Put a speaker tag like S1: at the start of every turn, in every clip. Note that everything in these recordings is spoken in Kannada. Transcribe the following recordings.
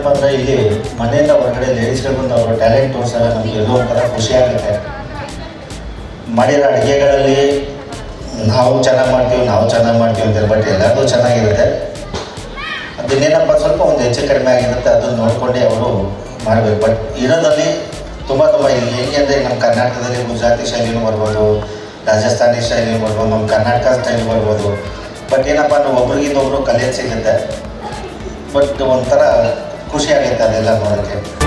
S1: ಏನಪ್ಪ ಅಂದರೆ ಇಲ್ಲಿ ಮನೆಯಿಂದ ಹೊರಗಡೆ ಲೇಡೀಸ್ಗಳು ಬಂದು ಅವರ ಟ್ಯಾಲೆಂಟ್ ತೋರಿಸಾಗ ನಮಗೆ ಎಲ್ಲೋ ಒಂಥರ ಖುಷಿ ಆಗುತ್ತೆ. ಮಾಡಿರೋ ಅಡುಗೆಗಳಲ್ಲಿ ನಾವು ಚೆನ್ನಾಗಿ ಮಾಡ್ತೀವಿ, ನಾವು ಚೆನ್ನಾಗಿ ಮಾಡ್ತೀವಿ ಅಂತಾರೆ ಬಟ್ ಎಲ್ಲದೂ ಚೆನ್ನಾಗಿರುತ್ತೆ. ಅದನ್ನೇನಪ್ಪ ಸ್ವಲ್ಪ ಒಂದು ಹೆಚ್ಚು ಕಡಿಮೆ ಆಗಿರುತ್ತೆ, ಅದನ್ನು ನೋಡಿಕೊಂಡೇ ಅವರು ಮಾಡಬೇಕು. ಬಟ್ ಇರೋದಲ್ಲಿ ತುಂಬ ತುಂಬ ಇಲ್ಲಿ ಹೆಂಗೆ ಅಂದರೆ ನಮ್ಮ ಕರ್ನಾಟಕದಲ್ಲಿ ಗುಜರಾತಿ ಶೈಲಿನೂ ಬರ್ಬೋದು, ರಾಜಸ್ಥಾನಿ ಶೈಲಿ ಬರ್ಬೋದು ನಮ್ಮ ಕರ್ನಾಟಕ ಸ್ಟೈಲ್ ಬರ್ಬೋದು. ಬಟ್ ಏನಪ್ಪ ನಾವು ಒಬ್ರಿಗಿಂತ ಒಬ್ರು ಕಲಿಯೋದು ಸಿಗುತ್ತೆ. ಬಟ್ ಒಂಥರ ಖುಷಿ ಆಗುತ್ತೆ ಅದೆಲ್ಲ ನೋಡೋಕ್ಕೆ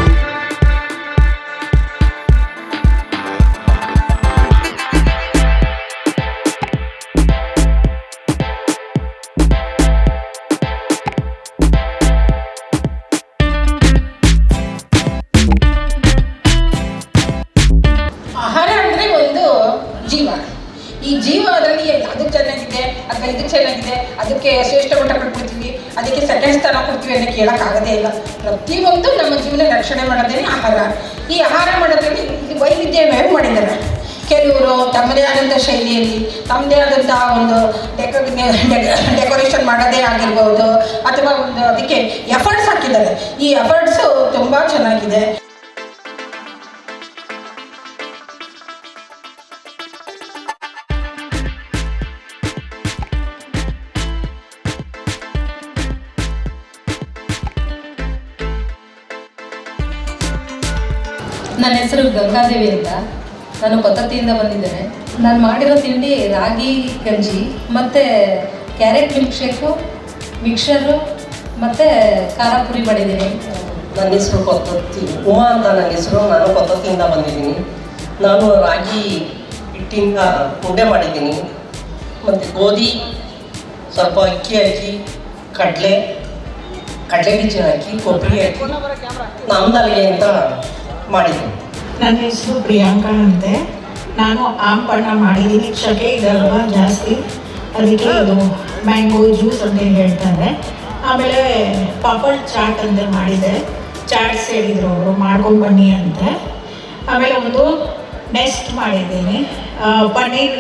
S2: ಈ ಜೀವ ಅದರಲ್ಲಿ ಅದು ಚೆನ್ನಾಗಿದೆ ಅಥವಾ ಇದು ಚೆನ್ನಾಗಿದೆ, ಅದಕ್ಕೆ ಶ್ರೇಷ್ಠ ಮಟ್ಟ ಕೊಟ್ಬಿಡ್ತೀವಿ, ಅದಕ್ಕೆ ಸೆಕೆಂಡ್ ಸ್ಥಾನ ಕೊಡ್ತೀವಿ ಅನ್ನೋ ಕೇಳೋಕ್ಕಾಗದೇ ಇಲ್ಲ. ಪ್ರತಿಯೊಂದು ನಮ್ಮ ಜೀವನ ರಕ್ಷಣೆ ಮಾಡೋದೇನೆ ಆಹಾರ. ಈ ಆಹಾರ ಮಾಡೋದ್ರಲ್ಲಿ ಇದು ವೈವಿಧ್ಯಮಯ ಮಾಡಿದ್ದಾರೆ. ಕೆಲವರು ತಮ್ಮದೇ ಆದಂಥ ಶೈಲಿಯಲ್ಲಿ, ತಮ್ಮದೇ ಆದಂಥ ಒಂದು ಡೆಕೋ ಡೆಕೋರೇಷನ್ ಮಾಡೋದೇ ಆಗಿರ್ಬೋದು, ಅಥವಾ ಒಂದು ಅದಕ್ಕೆ ಎಫರ್ಟ್ಸ್ ಹಾಕಿದ್ದಾರೆ. ಈ ಎಫರ್ಟ್ಸು ತುಂಬ ಚೆನ್ನಾಗಿದೆ.
S3: ನನ್ನ ಹೆಸರು ಗಂಗಾದೇವಿ ಅಂತ. ನಾನು ಪದ್ಧತಿಯಿಂದ ಬಂದಿದ್ದೇನೆ. ನಾನು ಮಾಡಿರೋ ತಿಂಡಿ ರಾಗಿ, ಗಂಜಿ, ಮತ್ತು ಕ್ಯಾರೆಟ್ ಮಿಲ್ಕ್ ಶೇಕು, ಮಿಕ್ಸರು, ಮತ್ತು ಖಾರ ಪುರಿ ಮಾಡಿದ್ದೀನಿ.
S4: ನನ್ನ ಹೆಸರು ಕೊತ್ತತ್ತಿ ಉಮಾ ಅಂತ ನನ್ನ ಹೆಸರು. ನಾನು ಕೊತ್ತತ್ತಿಯಿಂದ ಬಂದಿದ್ದೀನಿ. ನಾನು ರಾಗಿ ಹಿಟ್ಟಿಂದ ಉಂಡೆ ಮಾಡಿದ್ದೀನಿ. ಮತ್ತು ಗೋಧಿ, ಸ್ವಲ್ಪ ಅಕ್ಕಿ ಹಾಕಿ, ಕಡಲೆ ಕಡಲೆ ಬೀಜ ಹಾಕಿ, ಕೊಬ್ಬರಿ ಹಾಕಿ. ನಮ್ದಲ್ಲಿ ಅಂತ ಮಾಡಿದ್ದೀನಿ
S5: ನನ್ನ ಹೆಸರು ಪ್ರಿಯಾಂಕಾ ಅಂತೆ. ನಾನು ಆಮ್ ಪಣ್ಣ ಮಾಡಿದ್ದೀನಿ. ಶಕೆ ಇದಲ್ವ ಜಾಸ್ತಿ? ಅದಕ್ಕೆ ಇದು ಮ್ಯಾಂಗೋ ಜ್ಯೂಸ್ ಅಂತ ಹೇಳ್ತಾರೆ. ಆಮೇಲೆ ಪಾಪಡ್ ಚಾಟ್ ಅಂತ ಮಾಡಿದೆ. ಚಾಟ್ಸ್ ಹೇಳಿದರು ಅವರು. ಮಾಡ್ಕೊಂಡು ಬನ್ನಿ ಅಂತ. ಆಮೇಲೆ ಒಂದು ನೆಸ್ಟ್ ಮಾಡಿದ್ದೀನಿ. ಪನ್ನೀರ್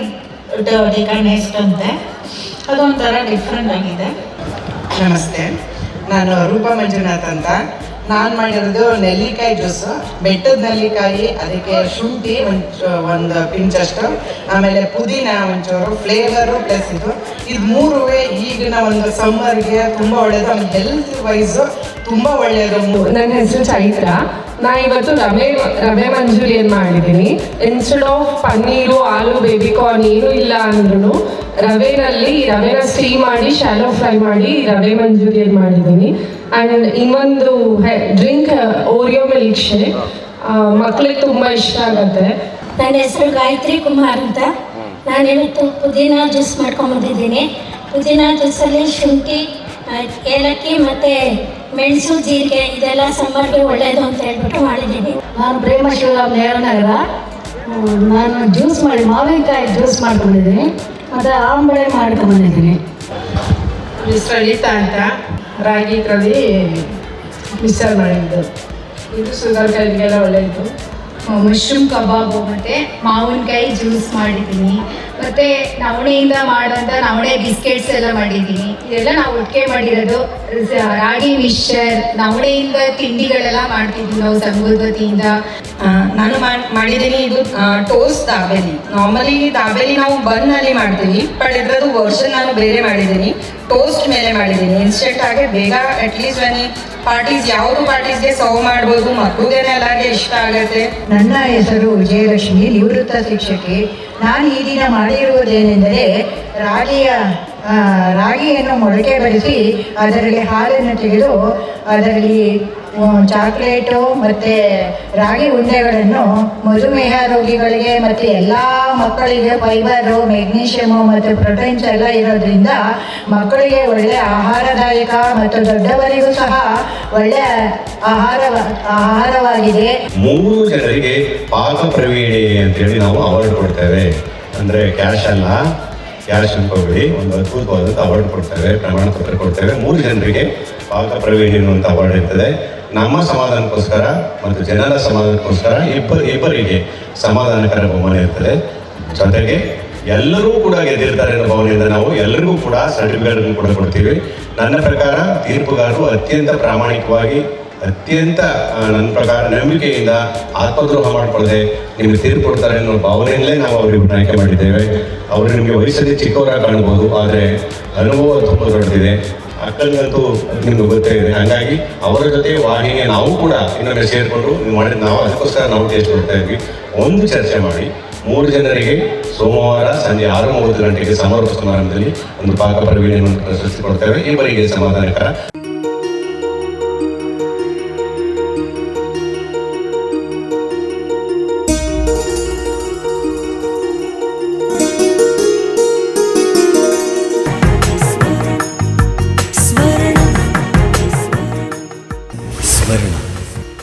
S5: ಟಿಕಾ ನೆಸ್ಟ್ ಅಂತೆ. ಅದೊಂಥರ ಡಿಫ್ರೆಂಟ್ ಆಗಿದೆ.
S6: ನಮಸ್ತೆ. ನಾನು ರೂಪಾ ಮಂಜುನಾಥ್ ಅಂತ. ನಾನು ಮಾಡಿರೋದು ನೆಲ್ಲಿಕಾಯಿ ಜ್ಯೂಸು. ಬೆಟ್ಟದ ನೆಲ್ಲಿಕಾಯಿ, ಅದಕ್ಕೆ ಶುಂಠಿ ಒಂದು ಒಂದು ಪಿಂಚಷ್ಟು. ಆಮೇಲೆ ಪುದೀನ ಒಂಚೂರು ಫ್ಲೇವರು ಪ್ಲಸ್ ಇದು. ಇದು ಮೂರು ಈಗಿನ ಒಂದು ಸಮ್ಮರ್ಗೆ ತುಂಬ ಒಳ್ಳೆಯದು. ನಮ್ಮ ಹೆಲ್ತ್ ವೈಸ್ ತುಂಬ ಒಳ್ಳೆಯದು ಮೂರು.
S7: ನನ್ನ ಹೆಸರು ಚೈತ್ರ. ನಾ ಇವತ್ತು ರವೆ ರವೆ ಮಂಚೂರಿಯನ್ ಮಾಡಿದ್ದೀನಿ. Instead of paneer aloo baby corn ಏನು ಇಲ್ಲ ಅಂದ್ರೂ ರವೆನಲ್ಲಿ ರವೆನ ಸ್ಟೀ ಮಾಡಿ ಶಾಲೋ ಫ್ರೈ ಮಾಡಿ ರವೆ ಮಂಚೂರಿಯನ್ ಮಾಡಿದ್ದೀನಿ. ಆ್ಯಂಡ್ ಇನ್ನೊಂದು ಡ್ರಿಂಕ್ ಓರಿಯೋ ಮಿಲ್ಕ್ ಶೇಕ್ ಮಕ್ಳಿಗೆ ತುಂಬ ಇಷ್ಟ ಆಗುತ್ತೆ.
S8: ನನ್ನ ಹೆಸರು ಗಾಯತ್ರಿ ಕುಮಾರ್ ಅಂತ. ನಾನು ಇವತ್ತು ಪುದೀನ ಜ್ಯೂಸ್ ಮಾಡ್ಕೊಂಬಂದಿದ್ದೀನಿ ಪುದೀನ ಜ್ಯೂಸಲ್ಲಿ ಶುಂಠಿ ಏಲಕ್ಕಿ ಮತ್ತು ಮೆಣಸು ಜೀರಿಗೆ ಇದೆಲ್ಲ ಸಮ್ಮರ್ಗೆ ಒಳ್ಳೆಯದು ಅಂತ ಹೇಳ್ಬಿಟ್ಟು ಮಾಡಿದ್ದೀನಿ.
S9: ನಾನು ಪ್ರೇಮ ನೇರನಗರ. ನಾನು ಜ್ಯೂಸ್ ಮಾಡಿ ಮಾವಿನಕಾಯಿ ಜ್ಯೂಸ್ ಮಾಡ್ಕೊಂಡಿದ್ದೀನಿ. ಮತ್ತು ಆಂಬಳೆ ಮಾಡ್ಕೊಂಡಿದ್ದೀನಿ
S7: ಮಿಸ್ ಲಲಿತಾ ಅಂತ ರಾಗಿ ಕಲಿ ಮಿಕ್ಸರ್ ಮಾಡಿದ್ದು. ಇದು ಶುಗರ್ ಕಾಯಿಗೆಲ್ಲ ಒಳ್ಳೆಯದು
S10: ಮಶ್ರೂಮ್ ಕಬಾಬು ಮತ್ತು ಮಾವಿನಕಾಯಿ ಜ್ಯೂಸ್ ಮಾಡಿದ್ದೀನಿ ಮತ್ತು ನವಣೆಯಿಂದ ಮಾಡುವಂತ ನವಣೆ ಬಿಸ್ಕೆಟ್ಸ್ ಎಲ್ಲ ಮಾಡಿದ್ದೀನಿ. ಇದೆಲ್ಲ ನಾವು ಒಟ್ಟಿಗೆ ಮಾಡಿರೋದು ರಾಗಿ ಮಿಶ್ರ ನವಣೆಯಿಂದ ತಿಂಡಿಗಳೆಲ್ಲ ಮಾಡ್ತಿದ್ವಿ ನಾವು ಸಂಘದ ವತಿಯಿಂದ
S4: ನಾನು ಮಾಡ್- ಮಾಡಿದ್ದೀನಿ ಇದು ಟೋಸ್ಟ್ ದಾಬೇಲಿ. ನಾರ್ಮಲಿ ದಾಬೇಲಿ ನಾವು ಬನ್ ಅಲ್ಲಿ ಮಾಡ್ತೀವಿ ಬಟ್ ಇದ್ರದ್ದು ವರ್ಷನ್ ನಾನು ಬೇರೆ ಮಾಡಿದ್ದೀನಿ. ಟೋಸ್ಟ್ ಮೇಲೆ ಮಾಡಿದ್ದೀನಿ. ಇನ್ಸ್ಟೆಂಟ್ ಆಗಿ ಬೇಗ ಅಟ್ಲೀಸ್ಟ್ ಬನ್ನಿ ಪಾರ್ಟೀಸ್ ಯಾವುದು ಪಾರ್ಟೀಸ್ಗೆ ಸರ್ವ್ ಮಾಡ್ಬೋದು ಮಕ್ಕಳಿಗೆ ಎಲ್ಲರಿಗೆ ಇಷ್ಟ ಆಗುತ್ತೆ.
S9: ನನ್ನ ಹೆಸರು ವಿಜಯಲಕ್ಷ್ಮಿ, ನಿವೃತ್ತ ಶಿಕ್ಷಕಿ. ನಾನು ಈ ದಿನ ಮಾಡಿರುವುದೇನೆಂದರೆ ರಾಗಿಯ ರಾಗಿಯನ್ನು ಮೊಳಕೆ ಬರಿಸಿ ಅದರಲ್ಲಿ ಹಾಲನ್ನು ತೆಗೆದು ಅದರಲ್ಲಿ ಚಾಕ್ಲೇಟು ಮತ್ತು ರಾಗಿ ಉಂಡೆಗಳನ್ನು ಮಧುಮೇಹ ರೋಗಿಗಳಿಗೆ ಮತ್ತು ಎಲ್ಲ ಮಕ್ಕಳಿಗೆ ಫೈಬರು, ಮೆಗ್ನೀಷಿಯಮು ಮತ್ತು ಪ್ರೋಟೀನ್ಸ್ ಎಲ್ಲ ಇರೋದ್ರಿಂದ ಮಕ್ಕಳಿಗೆ ಒಳ್ಳೆಯ ಆಹಾರದಾಯಕ ಮತ್ತು ದೊಡ್ಡವರಿಗೂ ಸಹ ಒಳ್ಳೆಯ ಆಹಾರ, ಆಹಾರವಾಗಿದೆ.
S11: ಮೂರು ಜನರಿಗೆ ಪಾಕ ಪ್ರವೀಣೆ ಅಂತೇಳಿ ನಾವು ಅವಾರ್ಡ್ ಕೊಡ್ತೇವೆ. ಅಂದರೆ ಕ್ಯಾಶ್ ಅಲ್ಲ. ಕ್ಯಾಶ್ ಹೋಗಿ ಒಂದು ಅದ್ಭುತವಾದಂಥ ಅವಾರ್ಡ್ ಕೊಡ್ತೇವೆ ಪ್ರಮಾಣ ಪತ್ರ ಕೊಡ್ತೇವೆ ಮೂರು ಜನರಿಗೆ ಪಾಕ ಪ್ರವೀಣಿ ಅನ್ನುವಂಥ ಅವಾರ್ಡ್ ಇರ್ತದೆ. ನಮ್ಮ ಸಮಾಧಾನಕ್ಕೋಸ್ಕರ ಮತ್ತು ಜನರ ಸಮಾಧಾನಕ್ಕೋಸ್ಕರ ಇಬ್ಬರು ಇಬ್ಬರಿಗೆ ಸಮಾಧಾನಕರ ಬಹುಮಾನ ಇರ್ತದೆ. ಜೊತೆಗೆ ಎಲ್ಲರೂ ಕೂಡ ಗೆದ್ದಿರ್ತಾರೆ ಅನ್ನೋ ಭಾವನೆಯಿಂದ ನಾವು ಎಲ್ಲರಿಗೂ ಕೂಡ ಸರ್ಟಿಫಿಕೇಟ್ ಕೂಡ ಕೊಡ್ತೀವಿ. ನನ್ನ ಪ್ರಕಾರ ತೀರ್ಪುಗಾರರು ಅತ್ಯಂತ ಪ್ರಾಮಾಣಿಕವಾಗಿ ಅತ್ಯಂತ ನನ್ನ ಪ್ರಕಾರ ನಂಬಿಕೆಯಿಂದ ಆತ್ಮದ್ರೋಹ ಮಾಡಿಕೊಳ್ಳದೆ ನಿಮಗೆ ತೀರ್ಪು ಕೊಡ್ತಾರೆ ಅನ್ನೋ ಭಾವನೆಯಲ್ಲೇ ನಾವು ಅವರಿಗೆ ಆಯ್ಕೆ ಮಾಡಿದ್ದೇವೆ. ಅವರು ನಿಮಗೆ ವಯಸ್ಸಲ್ಲಿ ಚಿಕ್ಕವರಾಗಿ ಕಾಣಬಹುದು ಆದರೆ ಅನುಭವ ತುಂಬ ದೊಡ್ಡದಿದೆ ಅಕ್ಕನಿಗಂತೂ ನಿಮ್ಗೆ ಗೊತ್ತೇ ಇದೆ. ಹಾಗಾಗಿ ಅವರ ಜೊತೆ ವಾಹಿನಿಗೆ ನಾವು ಕೂಡ ಇನ್ನೊಮ್ಮೆ ಸೇರಿಕೊಂಡು ನೀವು ಮಾಡಿದ ನಾವು ಅದಕ್ಕೋಸ್ಕರ ನಾವು ಟೇಸ್ಟ್ ಕೊಡ್ತಾ ಇದ್ವಿ. ಒಂದು ಚರ್ಚೆ ಮಾಡಿ, ಮೂರು ಜನರಿಗೆ ಸೋಮವಾರ ಸಂಜೆ ಆರು ಮೂವತ್ತು ಗಂಟೆಗೆ ಸಮಾರೋಪ ಸಮಾರಂಭದಲ್ಲಿ ಒಂದು ಪಾಕ ಪ್ರವೀಣೆಯನ್ನು ಪ್ರಶಸ್ತಿ ಕೊಡ್ತೇವೆ ಇವರಿಗೆ ಸಮಾಧಾನಕರ.